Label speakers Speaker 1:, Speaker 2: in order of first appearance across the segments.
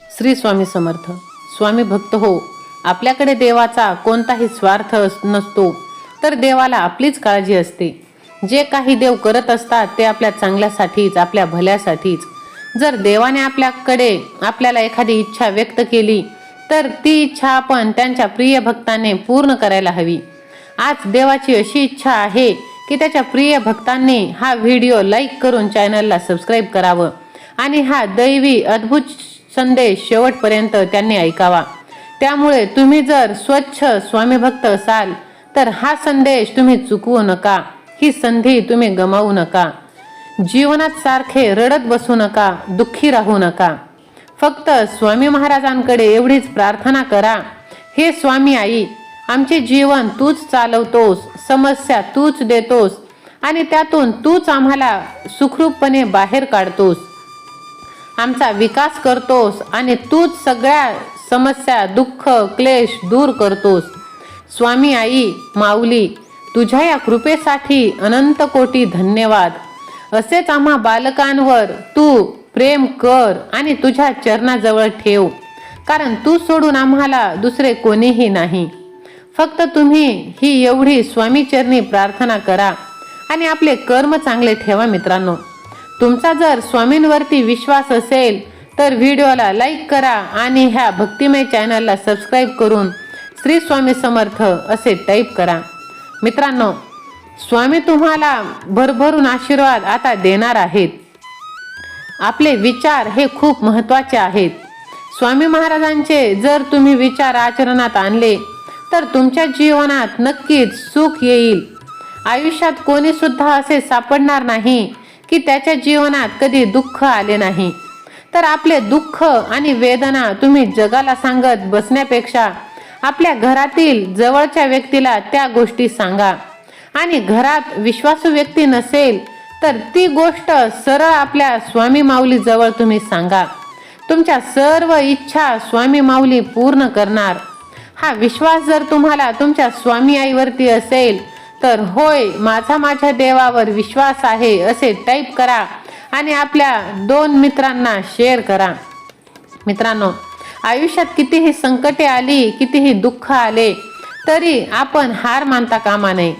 Speaker 1: श्री स्वामी समर्थ. स्वामी भक्त हो आपल्याकडे देवाचा कोणताही स्वार्थ नसतो तर देवाला आपलीच काळजी असते. जे काही देव करत असतात ते आपल्या चांगल्यासाठीच आपल्या भल्यासाठीच. जर देवाने आपल्याकडे आपल्याला एखादी इच्छा व्यक्त केली तर ती इच्छा आपण त्यांच्या प्रिय भक्ताने पूर्ण करायला हवी. आज देवाची अशी इच्छा आहे की त्याच्या प्रिय भक्तांनी हा व्हिडिओ लाईक करून चॅनलला सबस्क्राईब करावं. आणि हा दैवी अद्भुत संदेश शेवटपर्यंत त्यांनी ऐकावा. त्यामुळे तुम्ही जर स्वच्छ स्वामीभक्त असाल तर हा संदेश तुम्ही चुकवू नका. ही संधी तुम्ही गमावू नका. जीवनात सारखे रडत बसू नका दुःखी राहू नका. फक्त स्वामी महाराजांकडे एवढीच प्रार्थना करा. हे स्वामी आई आमचे जीवन तूच चालवतोस समस्या तूच देतोस आणि त्यातून तूच आम्हाला सुखरूपपणे बाहेर काढतोस. आमचा विकास करतोस आणि तूच सगळ्या समस्या दुःख क्लेश दूर करतोस. स्वामी आई माऊली तुझ्या या कृपेसाठी अनंत कोटी धन्यवाद. असेच आम्हा बालकांवर तू प्रेम कर आणि तुझ्या चरणाजवळ ठेव. कारण तू सोडून आम्हाला दुसरे कोणीही नाही. फक्त तुम्ही ही एवढी स्वामीचरणी प्रार्थना करा आणि आपले कर्म चांगले ठेवा मित्रांनो. तुमचा जर स्वामींवरती विश्वास असेल तर व्हिडिओला लाईक करा आणि ह्या भक्तिमय चॅनलला सबस्क्राईब करून श्री स्वामी समर्थ असे टाईप करा. मित्रांनो स्वामी तुम्हाला भरभरून आशीर्वाद आता देणार आहेत. आपले विचार हे खूप महत्त्वाचे आहेत. स्वामी महाराजांचे जर तुम्ही विचार आचरणात आणले तर तुमच्या जीवनात नक्कीच सुख येईल. आयुष्यात कोणीसुद्धा असे सापडणार नाही. की त्याच्या जीवनात कधी दुःख आले नाही. तर आपले दुःख आणि वेदना तुम्ही जगाला सांगत बसण्यापेक्षा आपल्या घरातील जवळच्या व्यक्तीला त्या गोष्टी सांगा. आणि घरात विश्वासू व्यक्ती नसेल तर ती गोष्ट सरळ आपल्या स्वामी माऊली जवळ तुम्ही सांगा. तुमच्या सर्व इच्छा स्वामी माऊली पूर्ण करणार. हा विश्वास जर तुम्हाला तुमच्या स्वामी आईवरती असेल तर होय माझा माझ्या देवावर विश्वास आहे असे टाईप करा आणि आपल्या दोन मित्रांना शेअर करा. मित्रांनो आयुष्यात कितीही संकटे आली कितीही दुःख आले तरी आपण हार मानता कामा नये.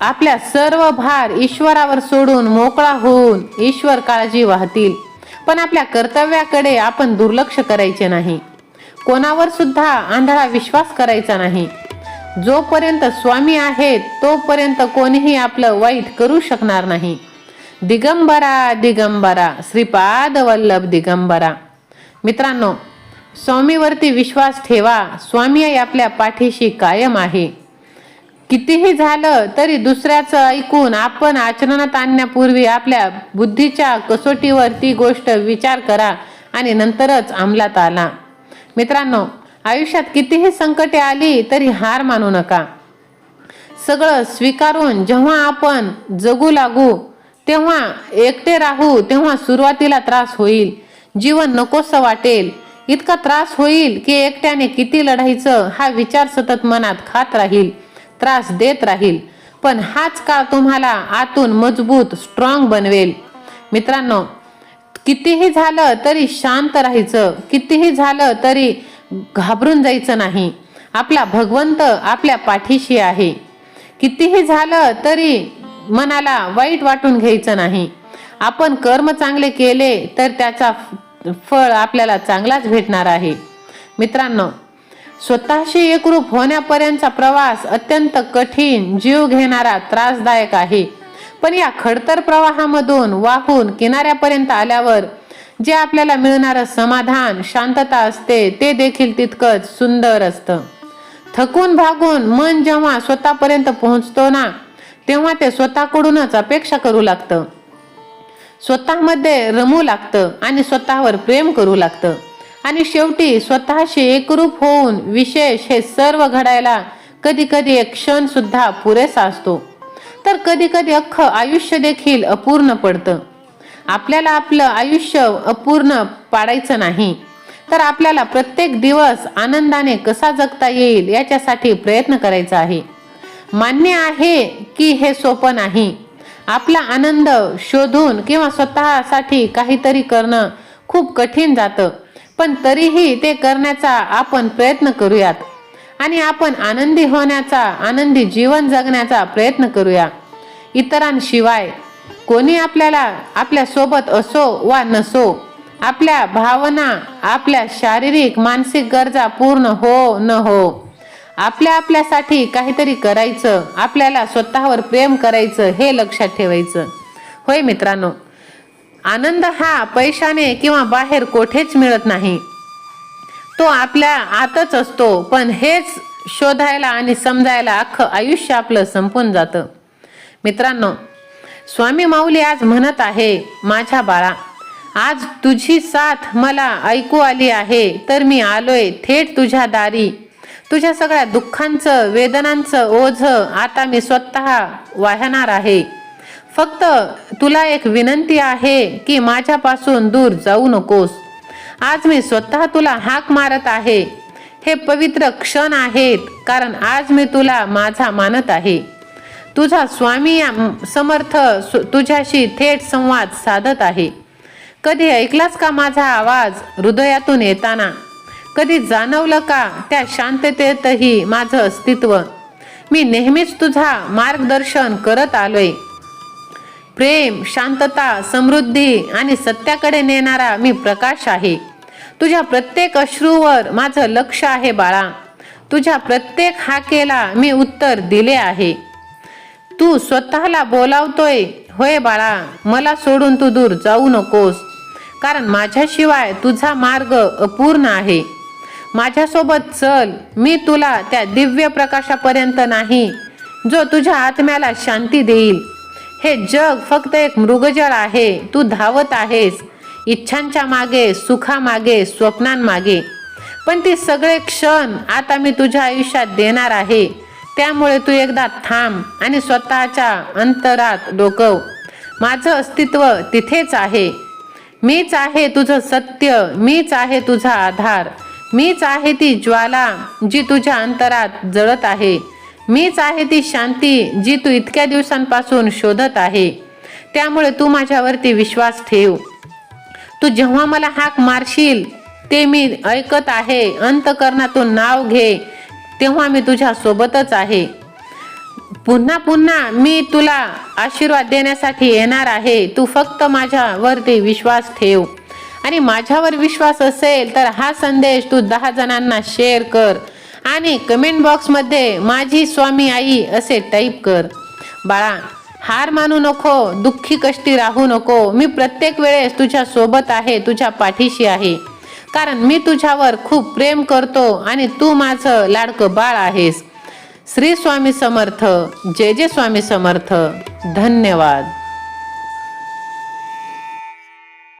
Speaker 1: आपल्या सर्व भार ईश्वरावर सोडून मोकळा होऊन ईश्वर काळजी वाहतील. पण आपल्या कर्तव्याकडे आपण दुर्लक्ष करायचे नाही. कोणावर सुद्धा आंधळा विश्वास करायचा नाही. जोपर्यंत स्वामी आहेत तोपर्यंत कोणीही आपलं वाईट करू शकणार नाही. दिगंबरा दिगंबरा श्रीपाद वल्लभ दिगंबरा. मित्रांनो स्वामीवरती विश्वास ठेवा. स्वामी आई आपल्या पाठीशी कायम आहे. कितीही झालं तरी दुसऱ्याचं ऐकून आपण आचरणात आणण्यापूर्वी आपल्या बुद्धीच्या कसोटीवर ती गोष्ट विचार करा आणि नंतरच अंमलात आला मित्रांनो आयुष्यात कितीही संकटे आली तरी हार मानू नका. सगळं स्वीकारून जेव्हा आपण जगू लागू तेव्हा एकटे राहू तेव्हा सुरुवातीला त्रास होईल. जीवन नकोसं वाटेल. इतका त्रास होईल की एकट्याने किती लढायचं हा विचार सतत मनात खात राहील त्रास देत राहील. पण हाच काळ तुम्हाला आतून मजबूत स्ट्रॉंग बनवेल. मित्रांनो कितीही झालं तरी शांत राहायचं कितीही झालं तरी घाबरून जायचं नाही. आपला भगवंत आपल्या पाठीशी आहे. कितीही झालं तरी मनाला वाईट वाटून घ्यायचं नाही. आपण कर्म चांगले केले तर त्याचा फळ आपल्याला चांगलाच भेटणार आहे. मित्रांनो स्वतःशी एकरूप होण्यापर्यंतचा प्रवास अत्यंत कठीण जीव घेणारा त्रासदायक आहे. पण या खडतर प्रवाहामधून वाहून किनाऱ्यापर्यंत आल्यावर जे आपल्याला मिळणारं समाधान शांतता असते ते देखील तितकंच सुंदर असतं. थकून भागून मन जेव्हा स्वतःपर्यंत पोहोचतो ना तेव्हा ते स्वतःकडूनच अपेक्षा करू लागतं. स्वतःमध्ये रमू लागतं आणि स्वतःवर प्रेम करू लागतं. आणि शेवटी स्वतःशी एकरूप होऊन विशेष हे सर्व घडायला कधी कधी एक क्षण सुद्धा पुरेसा असतो. तर कधी कधी अख्खं आयुष्य देखील अपूर्ण पडतं. आपल्याला आपलं आयुष्य अपूर्ण पाडायचं नाही. तर आपल्याला प्रत्येक दिवस आनंदाने कसा जगता येईल याच्यासाठी प्रयत्न करायचा आहे. मान्य आहे की हे सोपं नाही. आपला आनंद शोधून किंवा स्वतःसाठी काहीतरी करणं खूप कठीण जातं. पण तरीही ते करण्याचा आपण प्रयत्न करूयात. आणि आपण आनंदी होण्याचा आनंदी जीवन जगण्याचा प्रयत्न करूया. इतरांशिवाय कोणी आपल्याला आपल्यासोबत असो वा नसो आपल्या भावना आपल्या शारीरिक मानसिक गरजा पूर्ण हो न हो. आपल्या आपल्यासाठी काहीतरी करायचं आपल्याला स्वतःवर प्रेम करायचं हे लक्षात ठेवायचं. होय मित्रांनो आनंद हा पैशाने किंवा बाहेर कोठेच मिळत नाही. तो आपल्या आतच असतो पण हेच शोधायला आणि समजायला अख्खं आयुष्य आपलं संपून जातं. मित्रांनो स्वामी माऊली आज म्हणत आहे माझ्या बाळा आज तुझी साथ मला ऐकू आली आहे तर मी आलोय थेट तुझ्या दारी. तुझ्या सगळ्या दुःखांचं वेदनांचं ओझ आता मी स्वतः वाहणार आहे. फक्त तुला एक विनंती आहे की माझ्यापासून दूर जाऊ नकोस. आज मी स्वतः तुला हाक मारत आहे. हे पवित्र क्षण आहेत कारण आज मी तुला माझा मानत आहे. तुझा स्वामी या समर्थ सु- तुझ्याशी थेट संवाद साधत आहे. कधी ऐकलास का माझा आवाज हृदयातून येताना? कधी जाणवलं का त्या शांततेतही माझं अस्तित्व? मी नेहमीच तुझा मार्गदर्शन करत आलोय. प्रेम शांतता समृद्धी आणि सत्याकडे नेणारा मी प्रकाश आहे. तुझ्या प्रत्येक अश्रूवर माझं लक्ष आहे बाळा. तुझ्या प्रत्येक हाकेला मी उत्तर दिले आहे. तू स्वतःला बोलावतोय. होय बाळा मला सोडून तू दूर जाऊ नकोस. कारण माझ्याशिवाय तुझा मार्ग अपूर्ण आहे. माझ्यासोबत चल मी तुला त्या दिव्य प्रकाशापर्यंत नाही जो तुझ्या आत्म्याला शांती देईल. हे जग फक्त एक मृगजळ आहे तू धावत आहेस. इच्छांच्या मागे सुखामागे स्वप्नांमागे. पण ती सगळे क्षण आता मी तुझ्या आयुष्यात देणार आहे. त्यामुळे तू एकदा थांब आणि स्वतःच्या अंतरात डोकव. माझं अस्तित्व तिथेच आहे. मीच आहे तुझं सत्य मीच आहे तुझा आधार. मीच आहे ती ज्वाला जी तुझ्या अंतरात जळत आहे. मीच आहे ती शांती जी तू इतक्या दिवसांपासून शोधत आहे. त्यामुळे तू माझ्यावरती विश्वास ठेव. तू जेव्हा मला हाक मारशील ते मी ऐकत आहे. अंतकरणातून नाव घे. तेव्हा मी तुझ्या सोबतच आहे. पुन्हा पुन्हा मी तुला आशीर्वाद देण्यासाठी येणार आहे. तू फक्त माझ्यावरती विश्वास ठेव. आणि माझ्यावर विश्वास असेल तर हा संदेश तू दहा जणांना शेअर कर. आणि कमेंट बॉक्समध्ये माझी स्वामी आई असे टाईप कर. बाळा हार मानू नको दुःखी कष्टी राहू नको. मी प्रत्येक वेळेस तुझ्या सोबत आहे तुझ्या पाठीशी आहे. कारण मी तुझ्यावर खूप प्रेम करतो आणि तू माझं लाडकं बाळ आहेस. श्री स्वामी समर्थ जय जय स्वामी समर्थ. धन्यवाद.